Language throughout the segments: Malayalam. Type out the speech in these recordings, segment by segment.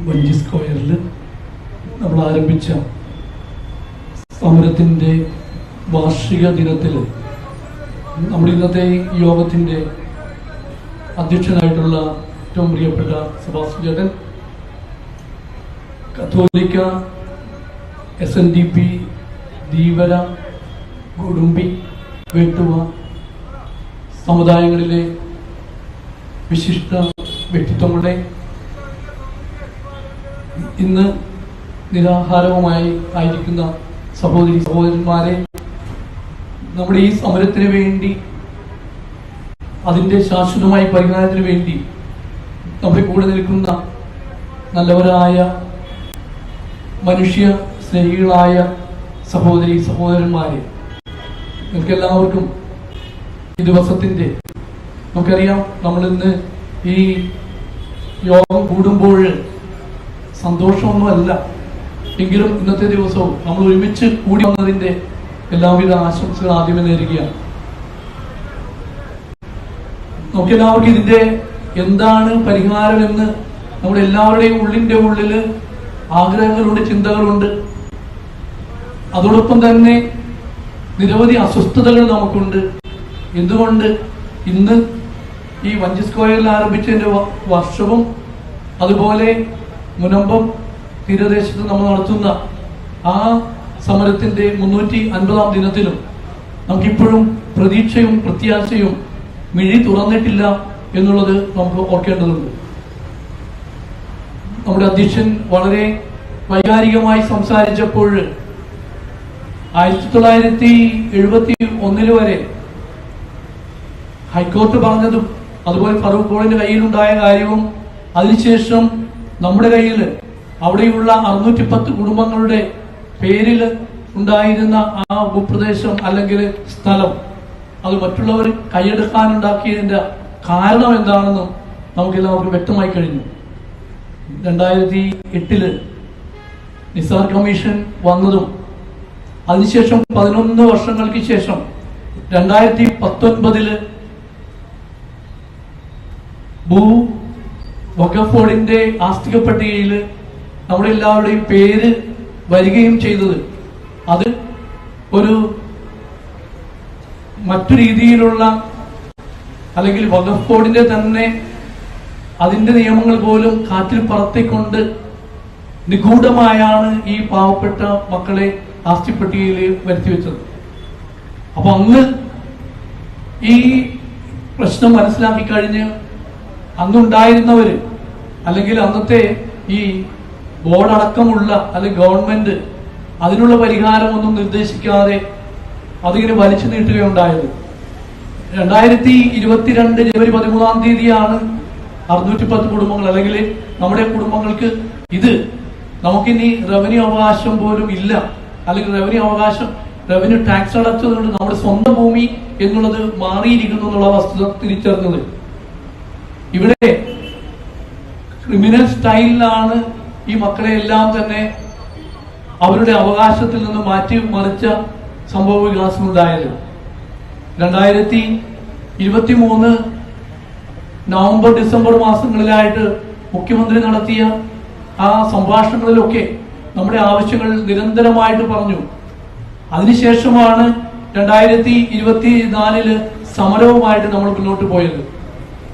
വഞ്ചി സ്ക്വയറിൽ നമ്മൾ ആരംഭിച്ച സമരത്തിന്റെ വാർഷിക ദിനത്തിൽ നമ്മുടെ ഇന്നത്തെ യോഗത്തിന്റെ അധ്യക്ഷനായിട്ടുള്ള ഏറ്റവും പ്രിയപ്പെട്ട സുഭാഷ് ചേട്ടൻ കത്തോലിക്ക S N D P Dheevara Kudumbi Vettuva സമുദായങ്ങളിലെ വിശിഷ്ട വ്യക്തിത്വങ്ങളുടെ ഇന്ന് നിരാഹാരവുമായി ആയിരിക്കുന്ന സഹോദരി സഹോദരന്മാരെ നമ്മുടെ ഈ സമരത്തിന് വേണ്ടി അതിന്റെ ശാശ്വതമായ പരിഹാരത്തിന് വേണ്ടി നമ്മുടെ കൂടെ നിൽക്കുന്ന നല്ലവരായ മനുഷ്യ സ്നേഹികളായ സഹോദരി സഹോദരന്മാരെ നിങ്ങൾക്ക് എല്ലാവർക്കും ഈ ദിവസത്തിന്റെ നമുക്കറിയാം നമ്മളിന്ന് ഈ യോഗം കൂടുമ്പോൾ സന്തോഷമൊന്നുമല്ല. എങ്കിലും ഇന്നത്തെ ദിവസവും നമ്മൾ ഒരുമിച്ച് കൂടി വന്നതിന്റെ എല്ലാവിധ ആശംസകൾ ആദ്യമേ നേരുകയാണ്. നമുക്കെല്ലാവർക്കും ഇതിന്റെ എന്താണ് പരിഹാരം എന്ന് നമ്മുടെ എല്ലാവരുടെയും ഉള്ളിന്റെ ഉള്ളിൽ ആഗ്രഹങ്ങളുണ്ട് ചിന്തകളുണ്ട്. അതോടൊപ്പം തന്നെ നിരവധി അസ്വസ്ഥതകൾ നമുക്കുണ്ട്. എന്തുകൊണ്ട് ഇന്ന് ഈ വഞ്ചി സ്ക്വയറിൽ ആരംഭിച്ചതിന്റെ വർഷവും അതുപോലെ മുനമ്പം തീരദേശത്ത് നമ്മൾ നടത്തുന്ന ആ സമരത്തിന്റെ മുന്നൂറ്റി അൻപതാം ദിനത്തിലും നമുക്കിപ്പോഴും പ്രതീക്ഷയും പ്രത്യാശയും മിഴി തുറന്നിട്ടില്ല എന്നുള്ളത് നമുക്ക് ഓർക്കേണ്ടതുണ്ട്. നമ്മുടെ അധ്യക്ഷൻ വളരെ വൈകാരികമായി സംസാരിച്ചപ്പോൾ ആയിരത്തി തൊള്ളായിരത്തി എഴുപത്തി ഒന്നിൽ വരെ ഹൈക്കോർട്ട് പറഞ്ഞതും അതുപോലെ ഫറൂഖ് കോളിന്റെ കയ്യിലുണ്ടായ കാര്യവും അതിനുശേഷം നമ്മുടെ കയ്യിൽ അവിടെയുള്ള അറുന്നൂറ്റി പത്ത് കുടുംബങ്ങളുടെ പേരിൽ ഉണ്ടായിരുന്ന ആ ഭൂപ്രദേശം അല്ലെങ്കിൽ സ്ഥലം അത് മറ്റുള്ളവർ കൈയെടുക്കാനുണ്ടാക്കിയതിന്റെ കാരണം എന്താണെന്നും നമുക്ക് എല്ലാവർക്കും വ്യക്തമായി കഴിഞ്ഞു. രണ്ടായിരത്തി എട്ടിൽ നിസാർ കമ്മീഷൻ വന്നതും അതിനുശേഷം പതിനൊന്ന് വർഷങ്ങൾക്ക് ശേഷം രണ്ടായിരത്തി പത്തൊൻപതിൽ വഖഫ് ബോർഡിന്റെ ആസ്തിക പട്ടികയിൽ നമ്മുടെ എല്ലാവരുടെയും പേര് വരികയും ചെയ്തത്. അത് ഒരു മറ്റു രീതിയിലുള്ള അല്ലെങ്കിൽ വഖഫ് ബോർഡിന്റെ തന്നെ അതിന്റെ നിയമങ്ങൾ പോലും കാറ്റിൽ പറത്തിക്കൊണ്ട് നിഗൂഢമായാണ് ഈ പാവപ്പെട്ട മക്കളെ ആസ്തി പട്ടികയിൽ വരുത്തി വെച്ചത് അപ്പൊ അന്ന് ഈ പ്രശ്നം മനസ്സിലാക്കി കഴിഞ്ഞ് അന്നുണ്ടായിരുന്നവര് അല്ലെങ്കിൽ അന്നത്തെ ഈ ബോർഡ് അടക്കമുള്ള അല്ലെങ്കിൽ ഗവൺമെന്റ് അതിനുള്ള പരിഹാരമൊന്നും നിർദ്ദേശിക്കാതെ അതിങ്ങനെ വലിച്ചു നീട്ടുകയുണ്ടായത്. രണ്ടായിരത്തി ഇരുപത്തിരണ്ട് ജനുവരി പതിമൂന്നാം തീയതിയാണ് അറുന്നൂറ്റി പത്ത് കുടുംബങ്ങൾ അല്ലെങ്കിൽ നമ്മുടെ കുടുംബങ്ങൾക്ക് ഇത് നമുക്കിനി റവന്യൂ അവകാശം പോലും ഇല്ല. അല്ലെങ്കിൽ റവന്യൂ അവകാശം റവന്യൂ ടാക്സ് അടച്ചതുകൊണ്ട് നമ്മുടെ സ്വന്തം ഭൂമി എന്നുള്ളത് മാറിയിരിക്കുന്നു എന്നുള്ള വസ്തുത തിരിച്ചറിഞ്ഞത്. ഇവിടെ ക്രിമിനൽ സ്റ്റൈലിലാണ് ഈ മക്കളെ എല്ലാം തന്നെ അവരുടെ അവകാശത്തിൽ നിന്ന് മാറ്റി മറിച്ച സംഭവ വികാസം ഉണ്ടായത്. രണ്ടായിരത്തി ഇരുപത്തി മൂന്ന് നവംബർ ഡിസംബർ മാസങ്ങളിലായിട്ട് മുഖ്യമന്ത്രി നടത്തിയ ആ സംഭാഷണങ്ങളിലൊക്കെ നമ്മുടെ ആവശ്യങ്ങൾ നിരന്തരമായിട്ട് പറഞ്ഞു. അതിനുശേഷമാണ് രണ്ടായിരത്തി ഇരുപത്തി നാലിൽ സമരവുമായിട്ട് നമ്മൾ മുന്നോട്ട് പോയത്.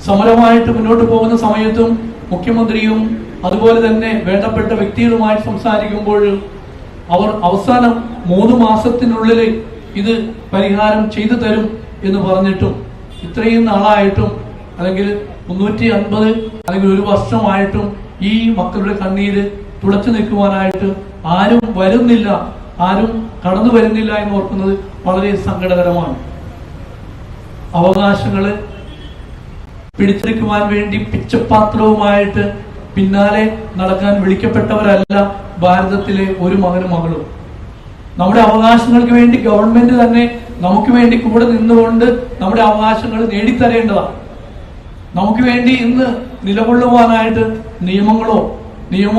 സമരമായിട്ട് മുന്നോട്ട് പോകുന്ന സമയത്തും മുഖ്യമന്ത്രിയും അതുപോലെ തന്നെ വേണ്ടപ്പെട്ട വ്യക്തികളുമായി സംസാരിക്കുമ്പോൾ അവർ അവസാനം മൂന്ന് മാസത്തിനുള്ളിൽ ഇത് പരിഹാരം ചെയ്തു തരും എന്ന് പറഞ്ഞിട്ടും ഇത്രയും നാളായിട്ടും അല്ലെങ്കിൽ മുന്നൂറ്റി അൻപത് അല്ലെങ്കിൽ ഒരു വർഷമായിട്ടും ഈ മക്കളുടെ കണ്ണീര് തുടച്ചു നിൽക്കുവാനായിട്ട് ആരും വരുന്നില്ല ആരും കടന്നു വരുന്നില്ല എന്ന് ഓർക്കുന്നത് വളരെ സങ്കടകരമാണ്. അവകാശങ്ങൾ പിടിച്ചെടുക്കുവാൻ വേണ്ടി പിച്ചപാത്രവുമായിട്ട് പിന്നാലെ നടക്കാൻ വിളിക്കപ്പെട്ടവരല്ല ഭാരതത്തിലെ ഒരു മകനും മകളും. നമ്മുടെ അവകാശങ്ങൾക്ക് വേണ്ടി ഗവൺമെന്റ് തന്നെ നമുക്ക് വേണ്ടി കൂടെ നിന്നുകൊണ്ട് നമ്മുടെ അവകാശങ്ങൾ നേടിത്തരേണ്ടതാണ്. നമുക്ക് വേണ്ടി ഇന്ന് നിലകൊള്ളുവാനായിട്ട് നിയമങ്ങളോ നിയമ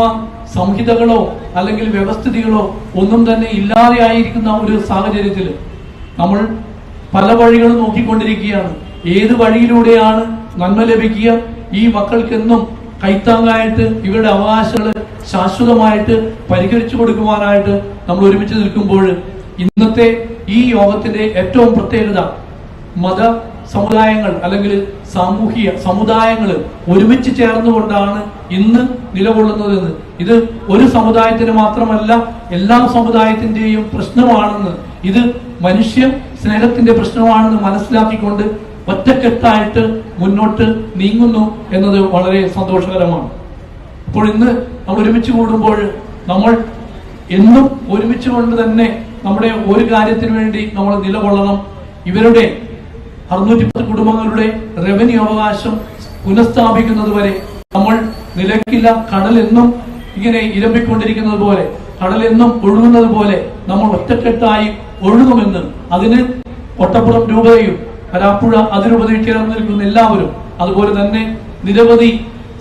സംഹിതകളോ അല്ലെങ്കിൽ വ്യവസ്ഥിതികളോ ഒന്നും തന്നെ ഇല്ലാതെയായിരിക്കുന്ന ഒരു സാഹചര്യത്തിൽ നമ്മൾ പല വഴികളും നോക്കിക്കൊണ്ടിരിക്കുകയാണ്. ഏത് വഴിയിലൂടെയാണ് നന്മ ലഭിക്കുക. ഈ മക്കൾക്കെന്നും കൈത്താങ്ങായിട്ട് ഇവരുടെ അവകാശങ്ങൾ ശാശ്വതമായിട്ട് പരിഹരിച്ചു കൊടുക്കുവാനായിട്ട് നമ്മൾ ഒരുമിച്ച് നിൽക്കുമ്പോൾ ഇന്നത്തെ ഈ യോഗത്തിന്റെ ഏറ്റവും പ്രത്യേകത മത സമുദായങ്ങൾ അല്ലെങ്കിൽ സാമൂഹിക സമുദായങ്ങൾ ഒരുമിച്ച് ചേർന്നുകൊണ്ടാണ് ഇന്ന് നിലകൊള്ളുന്നതെന്ന്. ഇത് ഒരു സമുദായത്തിന് മാത്രമല്ല എല്ലാ സമുദായത്തിന്റെയും പ്രശ്നമാണെന്ന്. ഇത് മനുഷ്യ സ്നേഹത്തിന്റെ പ്രശ്നമാണെന്ന് മനസ്സിലാക്കിക്കൊണ്ട് ഒറ്റക്കെട്ടായിട്ട് മുന്നോട്ട് നീങ്ങുന്നു എന്നത് വളരെ സന്തോഷകരമാണ്. അപ്പോൾ ഇന്ന് നമ്മൾ ഒരുമിച്ച് കൂടുമ്പോൾ നമ്മൾ എന്നും ഒരുമിച്ച് കൊണ്ട് തന്നെ നമ്മുടെ ഒരു കാര്യത്തിന് വേണ്ടി നമ്മൾ നിലകൊള്ളണം. ഇവരുടെ അറുന്നൂറ്റി പത്ത് കുടുംബങ്ങളുടെ റവന്യൂ അവകാശം പുനഃസ്ഥാപിക്കുന്നത് വരെ നമ്മൾ നിലക്കില്ല കടലെന്നും ഇങ്ങനെ ഇരമ്പിക്കൊണ്ടിരിക്കുന്നത് പോലെ കടലെന്നും ഒഴുകുന്നത് പോലെ നമ്മൾ ഒറ്റക്കെട്ടായി ഒഴുകുമെന്ന് അതിന് ഒട്ടപ്പുറം രൂപതയും വരാപ്പുഴ അതിരൂപതയിൽ ചേർന്ന് നിൽക്കുന്ന എല്ലാവരും. അതുപോലെ തന്നെ നിരവധി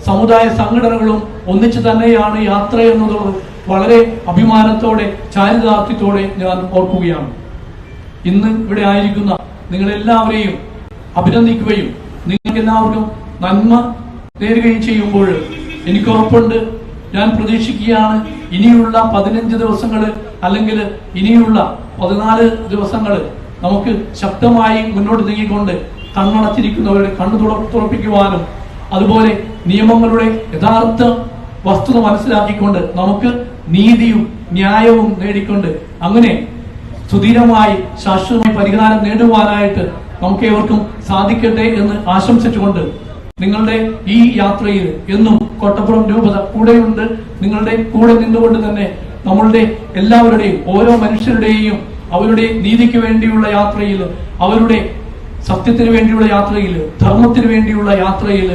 സമുദായ സംഘടനകളും ഒന്നിച്ചു തന്നെയാണ് യാത്ര എന്നുള്ളത് വളരെ അഭിമാനത്തോടെ ചാരിതാർത്ഥ്യത്തോടെ ഞാൻ ഓർക്കുകയാണ്. ഇന്ന് ഇവിടെ ആയിരിക്കുന്ന നിങ്ങളെല്ലാവരെയും അഭിനന്ദിക്കുകയും നിങ്ങൾക്ക് എല്ലാവർക്കും നന്മ നേരുകയും ചെയ്യുമ്പോൾ എനിക്ക് ഉറപ്പുണ്ട്. ഞാൻ പ്രതീക്ഷിക്കുകയാണ് ഇനിയുള്ള പതിനഞ്ച് ദിവസങ്ങൾ അല്ലെങ്കിൽ ഇനിയുള്ള പതിനാല് ദിവസങ്ങൾ നമുക്ക് ശക്തമായി മുന്നോട്ട് നീങ്ങിക്കൊണ്ട് കണ്ണടച്ചിരിക്കുന്നവരുടെ കണ്ണു തുറപ്പിക്കുവാനും അതുപോലെ നിയമങ്ങളുടെ യഥാർത്ഥ വസ്തുത മനസ്സിലാക്കിക്കൊണ്ട് നമുക്ക് നീതിയും ന്യായവും നേടിക്കൊണ്ട് അങ്ങനെ സുധീരമായി ശാശ്വതമായി പരിഹാരം നേടുവാനായിട്ട് നമുക്ക് ഏവർക്കും സാധിക്കട്ടെ എന്ന് ആശംസിച്ചുകൊണ്ട് നിങ്ങളുടെ ഈ യാത്രയിൽ എന്നും കൊട്ടപ്പുറം രൂപത കൂടെയുണ്ട്. നിങ്ങളുടെ കൂടെ നിന്നുകൊണ്ട് തന്നെ നമ്മളുടെ എല്ലാവരുടെയും ഓരോ മനുഷ്യരുടെയും അവരുടെ നീതിക്ക് വേണ്ടിയുള്ള യാത്രയിൽ അവരുടെ സത്യത്തിന് വേണ്ടിയുള്ള യാത്രയിൽ ധർമ്മത്തിന് വേണ്ടിയുള്ള യാത്രയിൽ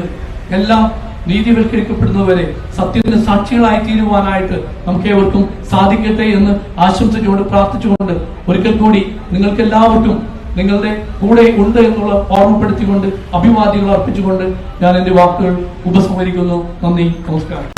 എല്ലാം നീതിവൽക്കരിക്കപ്പെടുന്നവരെ സത്യത്തിന് സാക്ഷികളായി തീരുവാനായിട്ട് നമുക്ക് ഏവർക്കും സാധിക്കട്ടെ എന്ന് ആശംസിച്ചുകൊണ്ട് പ്രാർത്ഥിച്ചുകൊണ്ട് ഒരിക്കൽ കൂടി നിങ്ങൾക്ക് എല്ലാവർക്കും നിങ്ങളുടെ കൂടെ ഉണ്ട് എന്നുള്ള ഓർമ്മപ്പെടുത്തിക്കൊണ്ട് അഭിവാദ്യങ്ങൾ അർപ്പിച്ചുകൊണ്ട് ഞാൻ എന്റെ വാക്കുകൾ ഉപസംഹരിക്കുന്നു. നന്ദി നമസ്കാരം.